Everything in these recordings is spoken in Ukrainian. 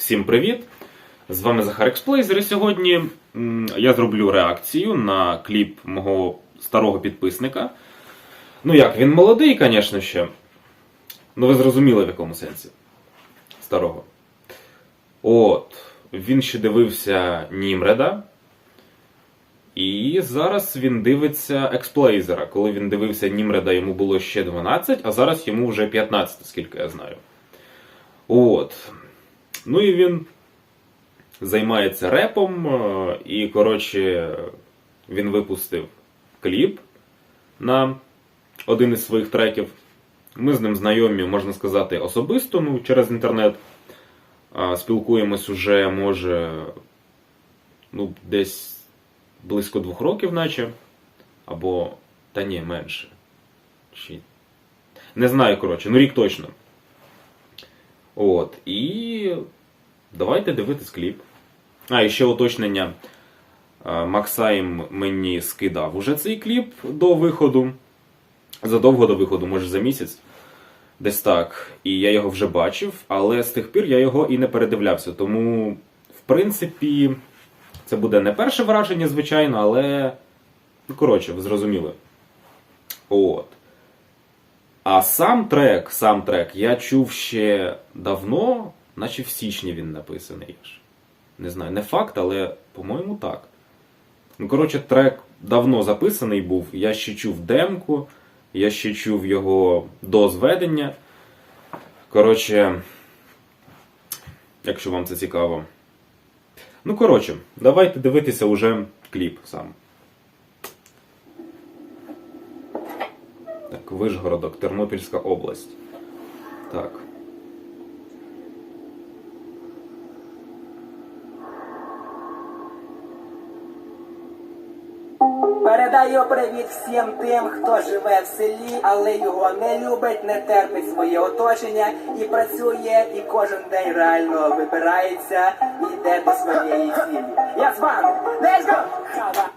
Всім привіт! З вами Захар Експлейзер. І сьогодні я зроблю реакцію на кліп мого старого підписника. Ну як, він молодий, звісно ще. Ну ви зрозуміли в якому сенсі. Старого. От. Він ще дивився Німреда. І зараз він дивиться Експлейзера. Коли він дивився Німреда, йому було ще 12, а зараз йому вже 15, скільки я знаю. От. Ну і він займається репом, е, і, коротше, він випустив кліп на один із своїх треків. Ми з ним знайомі, можна сказати, особисто, ну, через інтернет. Спілкуємось уже, може, ну, десь близько двох років, наче. Або, та ні, менше. Чи... Не знаю, коротше, ну рік точно. От. І давайте дивитись кліп. А, і ще уточнення. Максайм мені скидав уже цей кліп до виходу. Задовго до виходу, може за місяць. Десь так. І я його вже бачив, але з тих пір я його і не передивлявся. Тому, в принципі, це буде не перше враження, звичайно, але. Ну, коротше, ви зрозуміли. От. А сам трек, сам трек я чув ще давно, наче в січні він написаний. Не знаю, не факт, але по-моєму так. Ну, коротше, трек давно записаний був. Я ще чув демку, я ще чув його до зведення. Коротше, якщо вам це цікаво. Ну, коротше, давайте дивитися уже кліп сам. Так, Вишгородок, Тернопільська область. Так. Передаю привіт всім тим, хто живе в селі, але його не любить, не терпить своє оточення і працює, і кожен день реально вибирається і йде до своєї цілі. Я з вами! Let's go!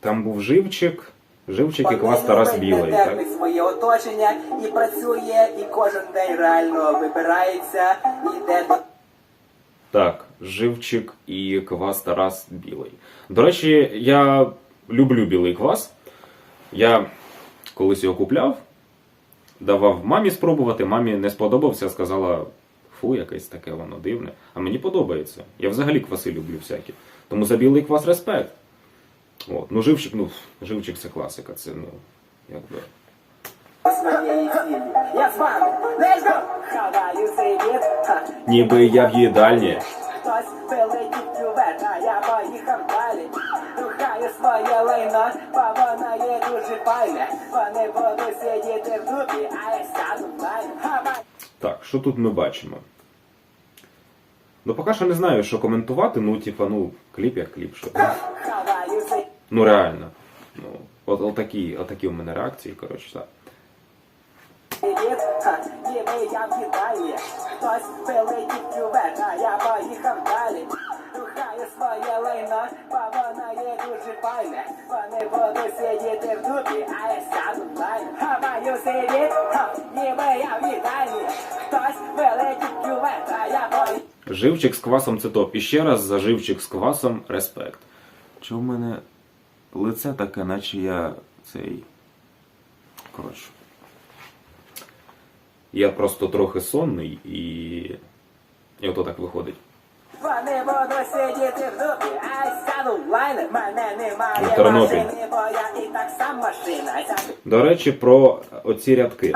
Там був живчик, живчик і клас Тарас Білий. Не Так? терпить своє оточення і працює, і кожен день реально вибирається і йде до так, живчик і квас Тарас Білий. До речі, я люблю білий квас. Я колись його купляв, давав мамі спробувати, мамі не сподобався, сказала, фу, якесь таке воно дивне. А мені подобається. Я взагалі кваси люблю всякі. Тому за білий квас респект. От. Ну, живчик, ну, живчик це класика, це, ну, якби. Ніби я в їдальні. Хтось Духаю своє лайно, бо воно є дуже файне. Вони будуть сидіти в дупі, а я сяду в. Так, що тут ми бачимо? Ну, поки що не знаю, що коментувати. Ну, типа, ну, кліп як кліп, що. Ну, реально. Ну, от, отакі, отакі у мене реакції, коротше, так. ніби я в їдальні. Хтось кювет, а я поїхав далі. Духаю своє лайно, бо воно є дуже файне. Вони будуть сидіти в дупі, а я сяду в лайно. Хаваю цей від, ніби я в їдальні. Хтось прилетів кювет, а я поїхав Живчик з квасом це топ. І ще раз за живчик з квасом респект. Чого в мене лице таке, наче я цей. Коротше. Я просто трохи сонний і. І ото так виходить. І До речі, про оці рядки.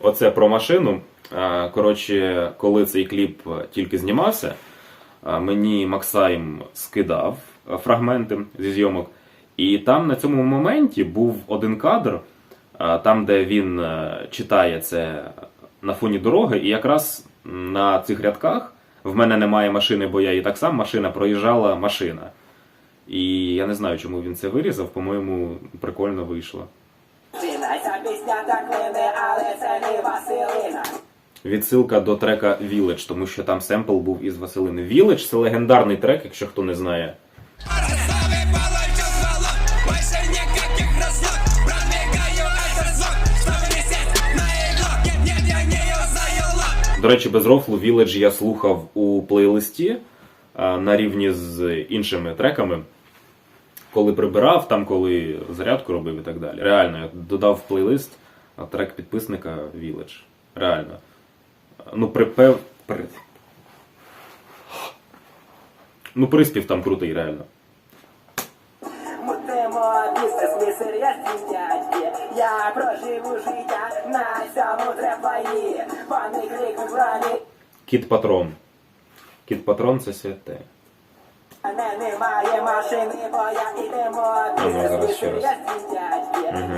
Оце про машину. Коротше, коли цей кліп е, тільки знімався, мені Максайм скидав е, фрагменти зі зйомок. І там на цьому моменті був один кадр, там, де він е, читає це на фоні дороги, і якраз на цих рядках в мене немає машини, бо я і так сам машина проїжджала машина. І я не знаю, чому він це вирізав, по-моєму, прикольно вийшло. Відсилка до трека Village, тому що там семпл був із Василини. Village – це легендарний трек, якщо хто не знає. До речі, без рофлу Village я слухав у плейлисті на рівні з іншими треками. Коли прибирав, там коли зарядку робив і так далі. Реально, я додав в плейлист трек підписника Village. Реально. Ну, припев. При... Ну, приспів там крутий, реально. Мутимо бізнес, ми серйозні. Я проживу життя на цьому треплаї. Вони крикнуть врані. Кіт Патрон. Кіт Патрон це святе. Мене немає машини, бо я ідемо ну, зараз ще раз.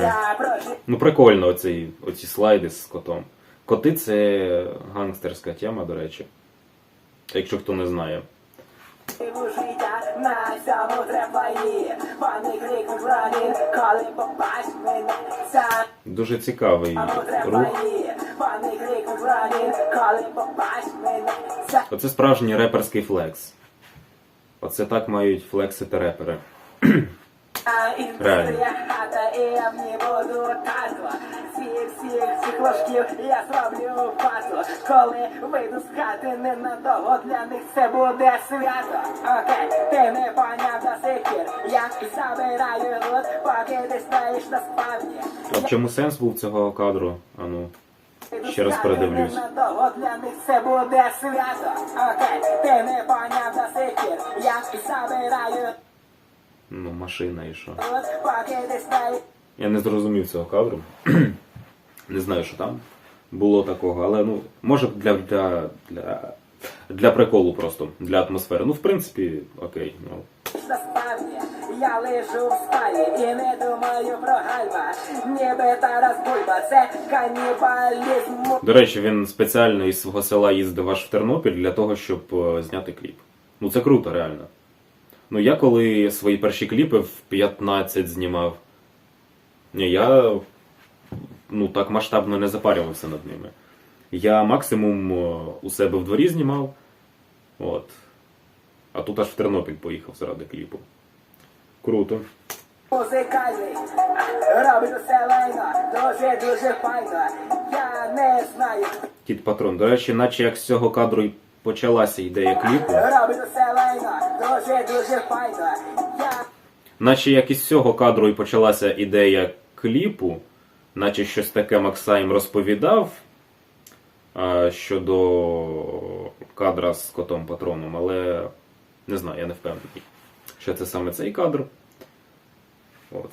Я проживу Ну, прикольно оці, оці слайди з котом. Коти це гангстерська тема, до речі. Якщо хто не знає. Життя на цьому треплаї. Вони крикнуть врані, коли побачать мене. Ця Дуже цікавий рух. Вони крикнуть врані, коли побачать мене. Ця Оце справжній реперський флекс. Оце так мають флексити репери. Реально. І я в ній буду тату. Всіх, всіх цих ложків я зроблю патло. Коли вийду з хати ненадовго, для них це буде свято. Окей, ти не поняв до сих пір. Я забираю лут, поки ти стоїш на спавні. А в чому сенс був цього кадру? А ну. Ще раз передивлюсь. Для них це буде свято. Окей, ти не поняв до сих пір. Я забираю Ну, машина і що. Я не зрозумів цього кадру. Не знаю, що там було такого, але ну, може для, для, для, для приколу просто, для атмосфери. Ну, в принципі, окей. Ну. Я лежу в спалі і не думаю про гальма. Ніби Тарас Бульба, це канібалізм. До речі, він спеціально із свого села їздив аж в Тернопіль для того, щоб е, зняти кліп. Ну це круто, реально. Ну я коли свої перші кліпи в 15 знімав, ні, я ну так масштабно не запарювався над ними. Я максимум е, у себе в дворі знімав. От. А тут аж в Тернопіль поїхав заради кліпу. Круто. Музикальний робить усе дуже дуже файно. Я не знаю, Кіт Патрон. До речі, наче як з цього кадру й почалася ідея кліпу. робить усе дуже дуже файно. Я Наче як із цього кадру і почалася ідея кліпу, наче щось таке Максайм розповідав а, щодо кадра з котом патроном, але не знаю, я не впевнений, що це саме цей кадр. От.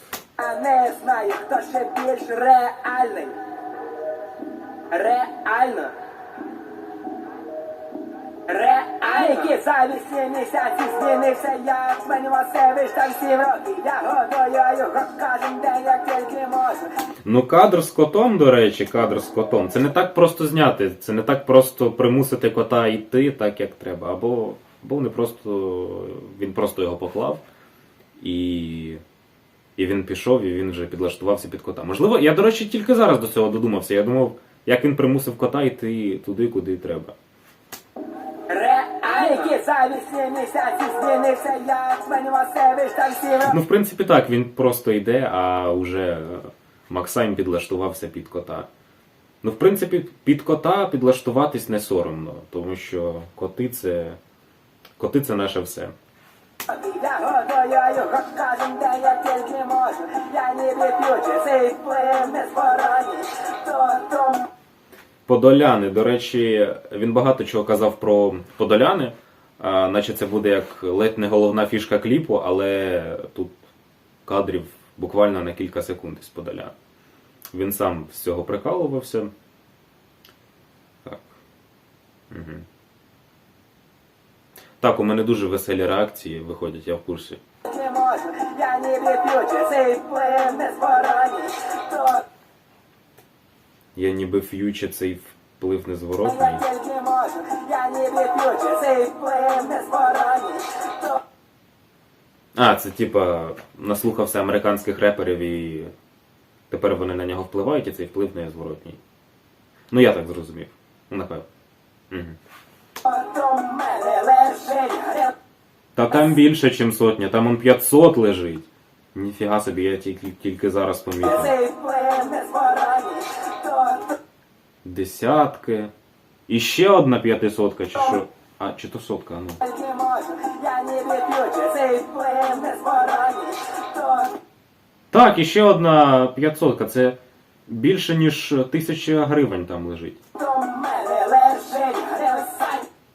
не знаю, хто ще більш реальний. Реально. Реально. Які за вісім місяців змінився я, себе там сім років. Я готую його кожен день, як тільки можу. Ну, кадр з котом, до речі, кадр з котом, це не так просто зняти, це не так просто примусити кота йти так, як треба. Або, або не просто, він просто його поклав і, і він пішов, і він вже підлаштувався під кота. Можливо, я, до речі, тільки зараз до цього додумався. Я думав, як він примусив кота йти туди, куди треба. Змінився там. Ну, в принципі, так, він просто йде, а вже е, Максайм підлаштувався під кота. Ну, в принципі, під кота підлаштуватись не соромно, тому що коти це. Коти це наше все. Я готую його кожен день, як тільки можу. Я ніби п'ючи, цей вплив не спороні. То, то Подоляни, до речі, він багато чого казав про подоляни, а, наче це буде як ледь не головна фішка кліпу, але тут кадрів буквально на кілька секунд із подолян. Він сам з цього прикалувався. Так. Угу. Так, у мене дуже веселі реакції виходять, я в курсі. не можу. Я ніби п'ючи, цей вплив не спороні. Я ніби ф'юче цей вплив незворотний. А, це типа наслухався американських реперів і тепер вони на нього впливають, і цей вплив не зворотній. Ну я так зрозумів. Напевно. Угу. Та там більше, ніж сотня, там он 500 лежить. Ніфіга собі, я тільки, тільки зараз помітив. Десятки. І ще одна п'ятисотка, чи що? А, чи то сотка, ну. Так, і ще одна п'ятсотка. Це більше, ніж тисяча гривень там лежить.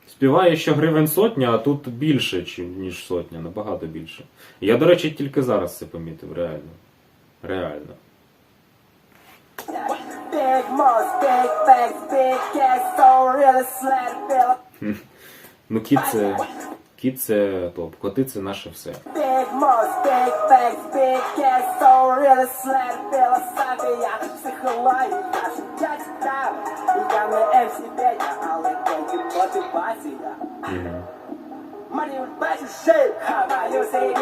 Співає, що гривень сотня, а тут більше, ніж сотня, набагато більше. Я, до речі, тільки зараз це помітив, реально. Реально. Big most, big facts, big cash, so really slat bill. Ну, кіт це. Кіт це топ, коти це наше все. Big most, big facts, big cash, so really slat філософія, психологія, життя цікаве. Я не МС Петя, але тільки мотивація. Мені бачиш шип, хаваю світ,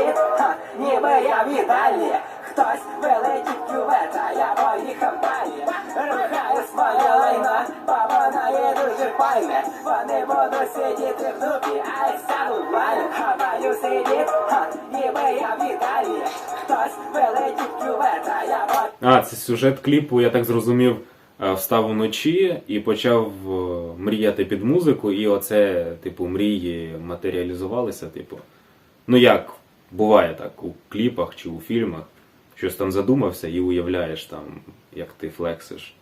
ніби я в Італії. Хтось вилетів кювет, а я поїхав далі. Рухаю своє лайно, бо вона є дуже файне. Вони будуть сидіти в дупі, а я сяду в. Хаваю світ, ха, ніби я в Італії. Хтось вилетів кювет, а я поїхав А, це сюжет кліпу, я так зрозумів, е, встав уночі і почав е, мріяти під музику, і оце, типу, мрії матеріалізувалися, типу. Ну як буває так у кліпах чи у фільмах, щось там задумався і уявляєш там, як ти флексиш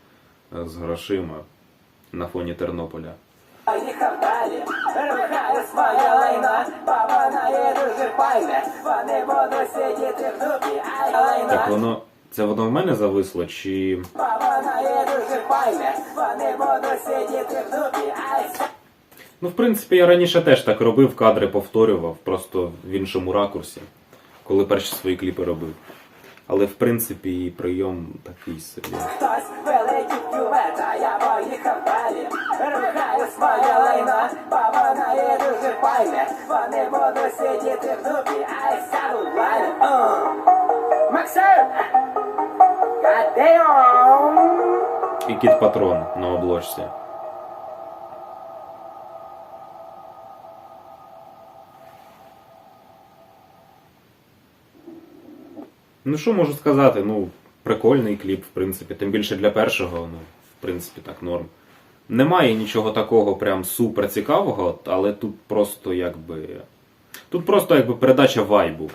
е, з грошима на фоні Тернополя. Поїхав далі, рухаю своє лайно, бо вона є дуже файне. Вони будуть сидіти в дупі, а я. Так воно. Це воно в мене зависло, чи. Бо вона є дуже файне. Вони будуть сидіти в дупі, а Ну, в принципі, я раніше теж так робив, кадри повторював, просто в іншому ракурсі, коли перші свої кліпи робив. Але в принципі і прийом такий собі. Хтось вилетів кювет, а я поїхав далі. Рухаю своє лайно, бо вона є дуже файне. Вони будуть сидіти в дупі, а я сяду в. Максим! Goddamn! І кіт патрон на обложці. Ну, що можу сказати? Ну, прикольний кліп, в принципі. Тим більше для першого, ну, в принципі, так, норм. Немає нічого такого прям супер цікавого, але тут просто якби. Тут просто якби передача вайбу,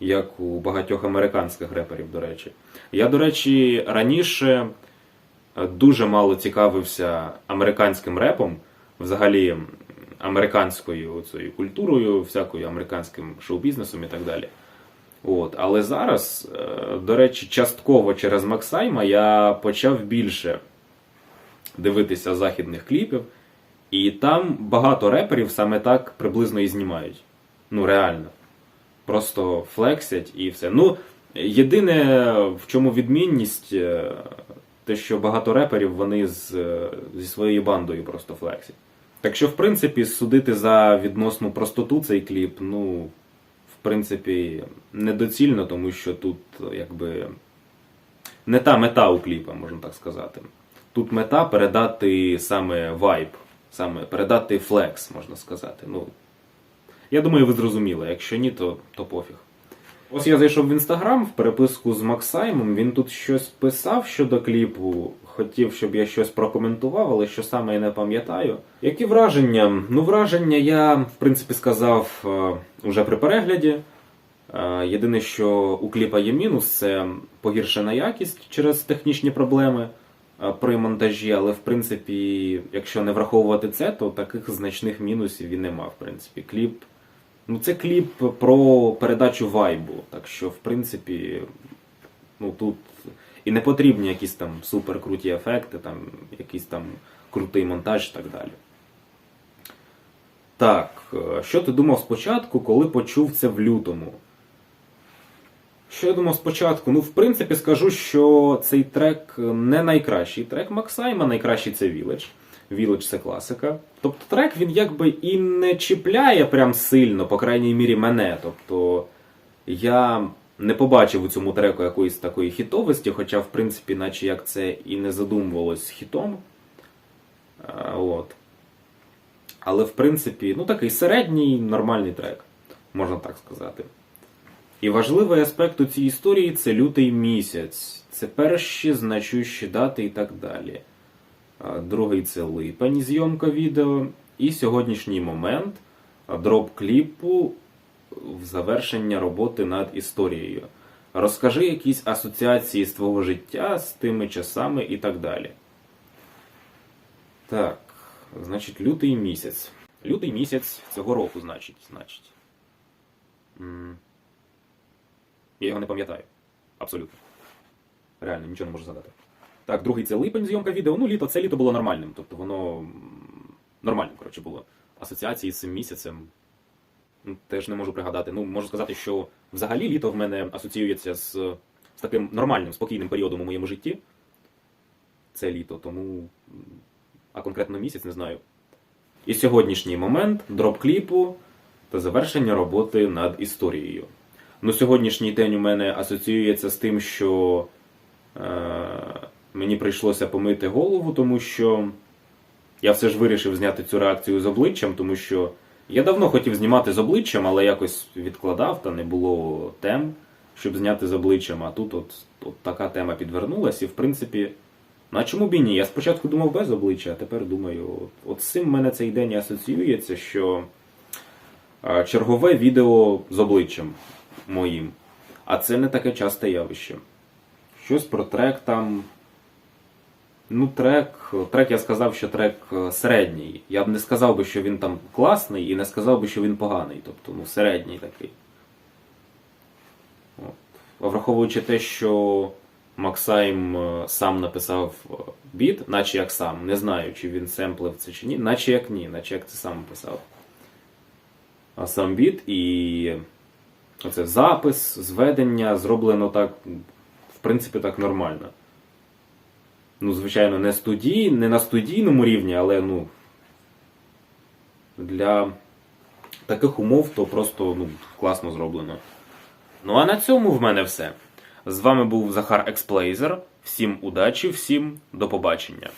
як у багатьох американських реперів, до речі. Я, до речі, раніше е, дуже мало цікавився американським репом, взагалі американською цією культурою, всякою американським шоу-бізнесом і так далі. От, але зараз, е, до речі, частково через Максайма я почав більше дивитися західних кліпів, і там багато реперів саме так приблизно і знімають. Ну, реально. Просто флексять і все. Ну, єдине, в чому відмінність, е, те, що багато реперів вони з, е, зі своєю бандою просто флексять. Так що, в принципі, судити за відносну простоту цей кліп, ну, принципі, недоцільно, тому що тут якби не та мета у кліпа, можна так сказати. Тут мета передати саме вайб, саме передати флекс, можна сказати. Ну, я думаю, ви зрозуміли. Якщо ні, то, то пофіг. Ось я зайшов в інстаграм в переписку з Максаймом. Він тут щось писав щодо кліпу. Хотів, щоб я щось прокоментував, але що саме я не пам'ятаю. Які враження? Ну, враження я, в принципі, сказав е, уже при перегляді. Е, Єдине, що у кліпа є мінус, це погіршена якість через технічні проблеми е, при монтажі, але в принципі, якщо не враховувати це, то таких значних мінусів і нема. В принципі, кліп. Ну, це кліп про передачу вайбу. Так що, в принципі, ну тут і не потрібні якісь там супер круті ефекти, там якийсь там крутий монтаж і так далі. Так, е, що ти думав спочатку, коли почув це в лютому? Що я думав спочатку? Ну, в принципі, скажу, що цей трек не найкращий трек Максайма, найкращий це Village. Village це класика. Тобто трек він якби і не чіпляє прям сильно, по крайній мірі, мене. Тобто я не побачив у цьому треку якоїсь такої хітовості, хоча, в принципі, наче як це і не задумувалось хітом. От. Але в принципі, ну такий середній нормальний трек, можна так сказати. І важливий аспект у цій історії це лютий місяць. Це перші значущі дати і так далі. Другий це липень, зйомка відео. І сьогоднішній момент дроп кліпу в завершення роботи над історією. Розкажи якісь асоціації з твого життя з тими часами і так далі. Так, значить, лютий місяць. Лютий місяць цього року, значить, значить. Я його не пам'ятаю. Абсолютно. Реально, нічого не можу згадати. Так, другий це липень зйомка відео. Ну, літо, це літо було нормальним. Тобто воно нормальним, коротше, було. Асоціації з цим місяцем теж не можу пригадати. Ну, можу сказати, що взагалі літо в мене асоціюється з, з таким нормальним, спокійним періодом у моєму житті. Це літо, тому. А конкретно місяць не знаю. І сьогоднішній момент дроп кліпу та завершення роботи над історією. Ну, сьогоднішній день у мене асоціюється з тим, що е, мені прийшлося помити голову, тому що я все ж вирішив зняти цю реакцію з обличчям, тому що я давно хотів знімати з обличчям, але якось відкладав, та не було тем, щоб зняти з обличчям. А тут от, от така тема підвернулась, і в принципі, ну а чому б і ні? Я спочатку думав без обличчя, а тепер думаю, от, от з цим мене цей день і асоціюється, що чергове відео з обличчям моїм. А це не таке часте явище. Щось про трек там. Ну, трек. Трек я сказав, що трек е, середній. Я б не сказав би, що він там класний, і не сказав би, що він поганий. Тобто, ну, середній такий. От. А враховуючи те, що Максайм е, сам написав е, біт, наче як сам, не знаю, чи він семплив це чи ні, наче як ні, наче як це сам писав. А сам біт і оце запис, зведення зроблено так, в принципі, так нормально. Ну, звичайно, не студій, не на студійному рівні, але ну. Для таких умов то просто ну, класно зроблено. Ну а на цьому в мене все. З вами був Захар Експлейзер. Всім удачі, всім до побачення.